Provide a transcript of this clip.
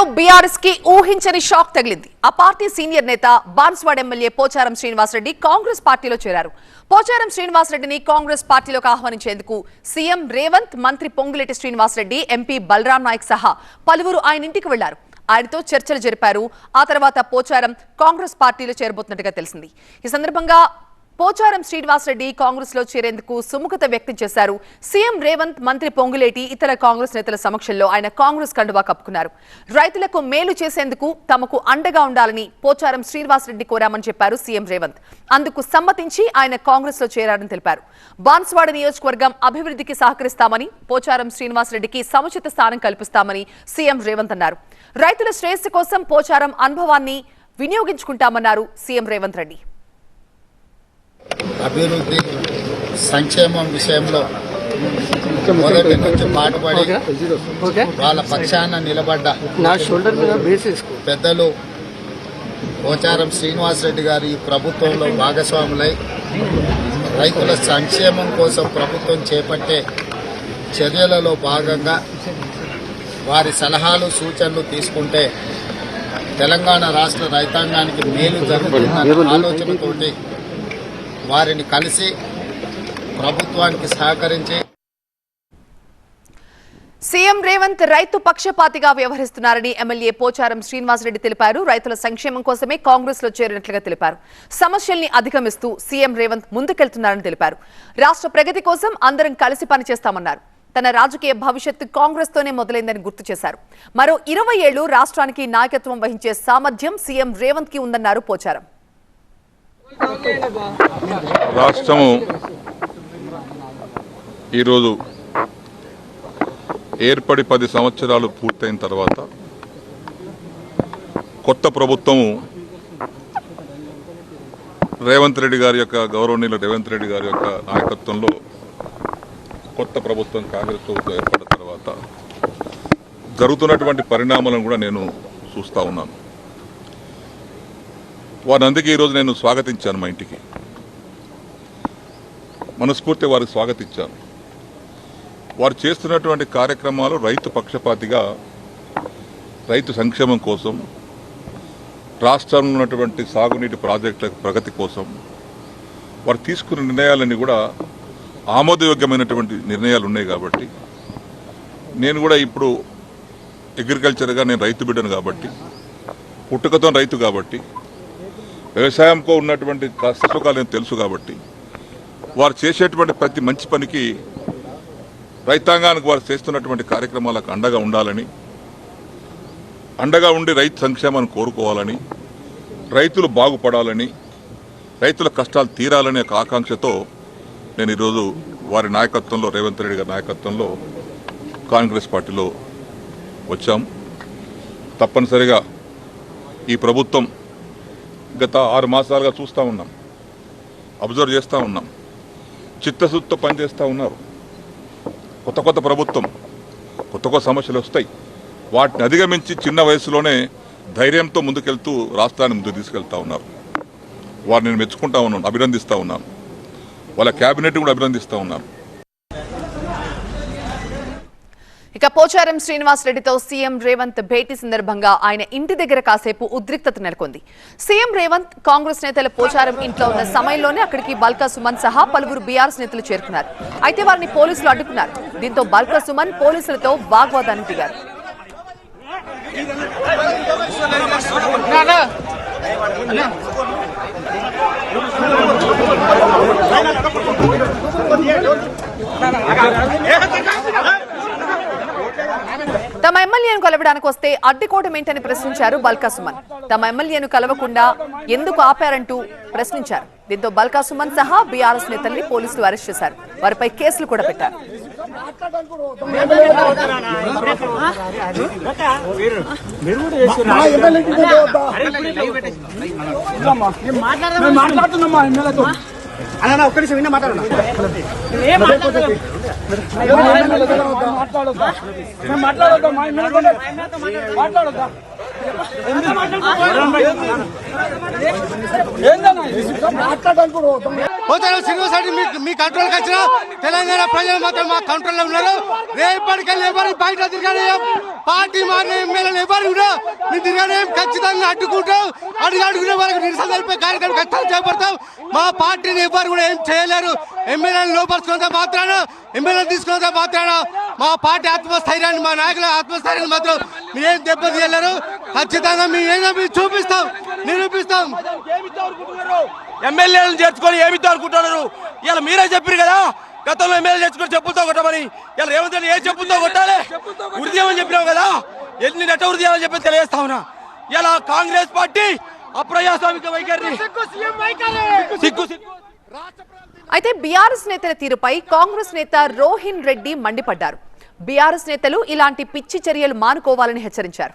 ఏపీలో బీఆర్ఎస్కి ఊహించని షాక్ తగిలింది. ఆ పార్టీ సీనియర్ నేత బాన్స్వాడ్ ఎమ్మెల్యే పోచారం శ్రీనివాసరెడ్డి కాంగ్రెస్ పార్టీలో చేరారు. పోచారం శ్రీనివాసరెడ్డిని కాంగ్రెస్ పార్టీలోకి ఆహ్వానించేందుకు సీఎం రేవంత్ మంత్రి పొంగులేటి శ్రీనివాసరెడ్డి ఎంపీ బలరాం నాయక్ సహా పలువురు ఆయన ఇంటికి వెళ్ళారు. ఆయనతో చర్చలు జరిపారు. ఆ తర్వాత పోచారం కాంగ్రెస్ పార్టీలో చేరబోతున్నట్టుగా తెలిసింది. ఈ సందర్భంగా పోచారం శ్రీనివాసరెడ్డి కాంగ్రెస్లో చేరేందుకు సుముఖత వ్యక్తం చేశారు. సీఎం రేవంత్ మంత్రి పొంగులేటి ఇతర కాంగ్రెస్ నేతల సమక్షంలో ఆయన కాంగ్రెస్ కండువా కప్పుకున్నారు. రైతులకు మేలు చేసేందుకు తమకు అండగా ఉండాలని పోచారం శ్రీనివాసరెడ్డి కోరామని చెప్పారు సీఎం రేవంత్. అందుకు సమ్మతించి ఆయన కాంగ్రెస్లో చేరారని తెలిపారు. బాన్స్వాడ నియోజకవర్గం అభివృద్ధికి సహకరిస్తామని పోచారం శ్రీనివాసరెడ్డికి సముచిత స్థానం కల్పిస్తామని సీఎం రేవంత్ అన్నారు. రైతుల శ్రేయస్సు కోసం పోచారం అనుభవాన్ని వినియోగించుకుంటామన్నారు సీఎం రేవంత్ రెడ్డి. అభివృద్ధి సంక్షేమం విషయంలో మొదటి నుంచి పాటుపడి ఓకే వాళ్ళ పక్షాన నిలబడ్డ నా షోల్డర్ మీద బేస్ వేసుకో. పెద్దలు పోచారం శ్రీనివాసరెడ్డి గారు ఈ ప్రభుత్వంలో భాగస్వాములై రైతుల సంక్షేమం కోసం ప్రభుత్వం చేపట్టే చర్యలలో భాగంగా వారి సలహాలు సూచనలు తీసుకుంటే తెలంగాణ రాష్ట్ర రైతాంగానికి మేలు జరుగుతుందన్న ఆలోచనతోటి వారిని కలిసి ప్రభుత్వానికి సహకరించి సీఎం రేవంత్ రైతు పక్షపాతిగా వ్యవహరిస్తున్నారని ఎమ్మెల్యే పోచారం శ్రీనివాసరెడ్డి తెలిపారు. రైతుల సంక్షేమం కోసమే కాంగ్రెస్లో చేరినట్లుగా తెలిపారు. సమస్యల్ని అధిగమిస్తూ సీఎం రేవంత్ ముందుకెళ్తున్నారని తెలిపారు. రాష్ట్ర ప్రగతి కోసం అందరం కలిసి పనిచేస్తామన్నారు. తన రాజకీయ భవిష్యత్తు కాంగ్రెస్ తోనే మొదలైందని గుర్తు చేశారు. మరో ఇరవై ఏళ్ళు రాష్ట్రానికి నాయకత్వం వహించే సామర్థ్యం సీఎం రేవంత్కి ఉందన్నారు పోచారం. రాష్ట్రము ఈరోజు ఏర్పడి పది సంవత్సరాలు పూర్తయిన తర్వాత కొత్త ప్రభుత్వము రేవంత్ రెడ్డి గారి యొక్క గౌరవనీయులు రేవంత్ రెడ్డి గారి యొక్క నాయకత్వంలో కొత్త ప్రభుత్వం కాంగ్రెస్ ప్రభుత్వం ఏర్పడిన తర్వాత జరుగుతున్నటువంటి పరిణామాలను కూడా నేను చూస్తూ ఉన్నాను. వారిని అందుకే ఈరోజు నేను స్వాగతించాను మా ఇంటికి. మనస్ఫూర్తి వారికి స్వాగతించాను. వారు చేస్తున్నటువంటి కార్యక్రమాలు రైతు పక్షపాతిగా రైతు సంక్షేమం కోసం రాష్ట్రంలో ఉన్నటువంటి సాగునీటి ప్రాజెక్టుల ప్రగతి కోసం వారు తీసుకున్న నిర్ణయాలన్నీ కూడా ఆమోదయోగ్యమైనటువంటి నిర్ణయాలు ఉన్నాయి కాబట్టి నేను కూడా ఇప్పుడు అగ్రికల్చర్గా నేను రైతు బిడ్డను కాబట్టి పుట్టుకతో రైతు కాబట్టి వ్యవసాయంకో ఉన్నటువంటి కష్టసుఖాలు నేను తెలుసు కాబట్టి వారు చేసేటువంటి ప్రతి మంచి పనికి రైతాంగానికి వారు చేస్తున్నటువంటి కార్యక్రమాలకు అండగా ఉండాలని అండగా ఉండి రైతు సంక్షేమాన్ని కోరుకోవాలని రైతులు బాగుపడాలని రైతుల కష్టాలు తీరాలనే ఒక ఆకాంక్షతో నేను ఈరోజు వారి నాయకత్వంలో రేవంత్ రెడ్డి గారి నాయకత్వంలో కాంగ్రెస్ పార్టీలో వచ్చాం. తప్పనిసరిగా ఈ ప్రభుత్వం గత ఆరు మాసాలుగా చూస్తూ ఉన్నాం. అబ్జర్వ్ చేస్తూ ఉన్నాం. చిత్తశుద్ధితో పనిచేస్తూ ఉన్నారు. కొత్త కొత్త ప్రభుత్వం కొత్త కొత్త సమస్యలు వస్తాయి. వాటిని అధిగమించి చిన్న వయసులోనే ధైర్యంతో ముందుకెళ్తూ రాష్ట్రాన్ని ముందుకు తీసుకెళ్తా ఉన్నారు. వారిని నేను మెచ్చుకుంటా ఉన్నాను అభినందిస్తూ ఉన్నాను. వాళ్ళ క్యాబినెట్ కూడా అభినందిస్తూ ఉన్నాను. ఇక పోచారం శ్రీనివాస్ రెడ్డితో సీఎం రేవంత్ భేటీ సందర్భంగా ఆయన ఇంటి దగ్గర కాసేపు ఉద్రిక్తత నెలకొంది. సీఎం రేవంత్ కాంగ్రెస్ నేతల పోచారం ఇంట్లో ఉన్న సమయంలోనే అక్కడికి బల్కా సుమన్ సహా పలువురు బీఆర్ఎస్ నేతలు చేరుకున్నారు. అయితే వారిని పోలీసులు అడ్డుకున్నారు. దీంతో బల్కా సుమన్ పోలీసులతో వాగ్వాదానికి దిగారు. తమ ఎమ్మెల్యేను కలవడానికి వస్తే అడ్డుకోవడం ఏంటని ప్రశ్నించారు బల్కా సుమన్ తమ ఎమ్మెల్యేను కలవకుండా ఎందుకు ఆపారంటూ ప్రశ్నించారు. దీంతో బల్కా సుమన్ సహా బీఆర్ఎస్ నేతల్ని పోలీసులు అరెస్ట్ చేశారు. వారిపై కేసులు కూడా పెట్టారు. మాట్లాడుతున్నామ్మా అన్న ఒక్క నిమిషం విన్న మాట్లాడన్నా మాట్లాడొద్దా. మాట్లాడొద్దా. పోతారు శ్రీనివాస్ రెడ్డి మీ మీ కంట్రోల్కి వచ్చిన తెలంగాణ ప్రజలు మాత్రం మా కంట్రోల్లో ఉన్నారు. రేపటికెళ్ళి ఎవరు బయట తిరగాలి. పార్టీ మారిన ఎమ్మెల్యేలు ఎవరు కూడా మీ తిరగడం ఖచ్చితంగా అడ్డుకుంటాం. అడుగు అడుగునే వాళ్ళకి నిరసన తెలిపే కార్యక్రమం ఖచ్చితంగా చేపడతాం. మా పార్టీని ఎవరు కూడా ఏం చేయలేరు. ఎమ్మెల్యేలు లోపరుచుకున్నంత మాత్రాన ఎమ్మెల్యేలు తీసుకున్నంత మాత్రాన మా పార్టీ ఆత్మస్థైర్యాన్ని మా నాయకుల ఆత్మస్థైర్యాన్ని మాత్రం మీరేం దెబ్బతీయలేరు. ఖచ్చితంగా మేము ఏదో మీరు ఎమ్మెల్యేలను చేర్చుకొని ఏమితో అనుకుంటున్నారు? ఇలా మీరే చెప్పారు కదా గతంలో ఎమ్మెల్యే చేర్చుకొని చెప్పులతో కొట్టమని. ఇలా రేవంత్ రెడ్డి ఏ చెప్పులతో కొట్టాలి? ఉరిదేమని చెప్పినావు కదా? ఎన్ని నెట్ట ఉరిదేమని చెప్పి తెలియజేస్తా ఉన్నా. ఇలా కాంగ్రెస్ పార్టీ అప్రజాస్వామిక వైఖరిని. సిగ్గు సిగ్గు అయితే బీఆర్ఎస్ నేతల తీరుపై కాంగ్రెస్ నేత రోహిన్ రెడ్డి మండిపడ్డారు. బీఆర్ఎస్ నేతలు ఇలాంటి పిచ్చి చర్యలు మానుకోవాలని హెచ్చరించారు.